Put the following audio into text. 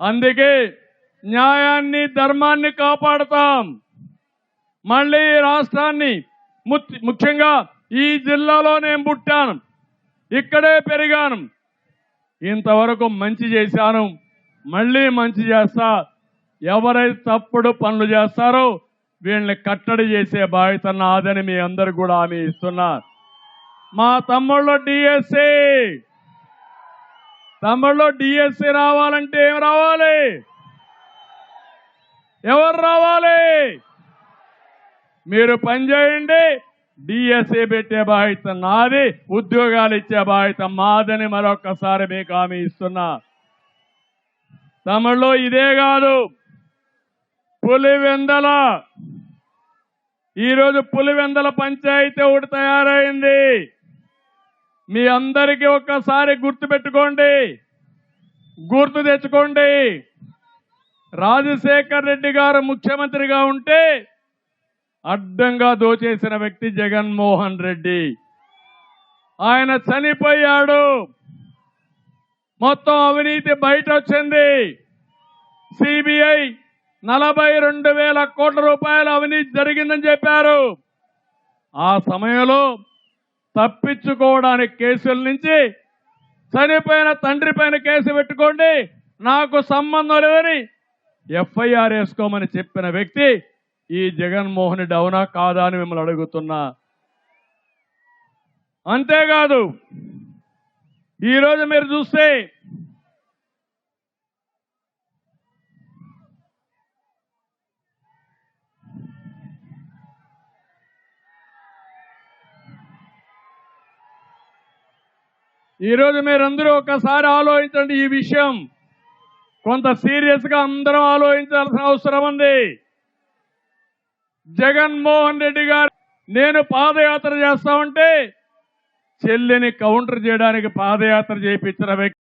అందుకే న్యాయాన్ని ధర్మాన్ని కాపాడతాం. మళ్ళీ రాష్ట్రాన్ని ముఖ్యంగా ఈ జిల్లాలో నేను పుట్టాను. ఇక్కడే పెరిగాను. ఇంతవరకు మంచి చేశాను. మళ్ళీ మంచి చేస్తా. ఎవరైతే తప్పుడు పనులు చేస్తారో వీళ్ళని కట్టడి చేసే బాధ్యత నాదని మీ అందరు కూడా హామీ ఇస్తున్నారు మా తమ్ముళ్ళు డిఎస్సీ తమ్ముళ్ళు డిఎస్సి రావాలంటే ఏం రావాలి? ఎవరు రావాలి? మీరు పనిచేయండి డిఎస్ఏ పెట్టే బాధ్యత నాది ఉద్యోగాలు ఇచ్చే బాధ్యత మాదని మరొక్కసారి మీకు హామీ ఇస్తున్నా. తమిళలో ఇదే కాదు. పులివెందల. ఈరోజు పులివెందల పంచాయతీ ఒకటి తయారైంది. మీ అందరికీ ఒక్కసారి గుర్తు పెట్టుకోండి గుర్తు తెచ్చుకోండి. రాజశేఖర్ రెడ్డి గారు ముఖ్యమంత్రిగా ఉంటే అడ్డంగా దోచేసిన వ్యక్తి జగన్మోహన్ రెడ్డి. ఆయన చనిపోయాడు. మొత్తం అవినీతి బయట వచ్చింది సిబిఐ నలభై రెండు వేల కోట్ల రూపాయల అవినీతి జరిగిందని చెప్పారు. ఆ సమయంలో తప్పించుకోవడానికి కేసుల నుంచి చనిపోయిన తండ్రి పైన కేసు పెట్టుకోండి. నాకు సంబంధం లేదని ఎఫ్ఐఆర్ వేసుకోమని చెప్పిన వ్యక్తి ఈ జగన్మోహన్ రెడ్డి అవునా కాదా అని మిమ్మల్ని అడుగుతున్నా. అంతేకాదు ఈరోజు మీరు చూస్తే ఈరోజు మీరందరూ ఒకసారి ఆలోచించండి ఈ విషయం. కొంత సీరియస్గా అందరం ఆలోచించాల్సిన అవసరం ఉంది. జగన్మోహన్ రెడ్డి గారు నేను పాదయాత్ర చేస్తా ఉంటే చెల్లిని కౌంటర్ చేయడానికి పాదయాత్ర చేయించిన వ్యక్తి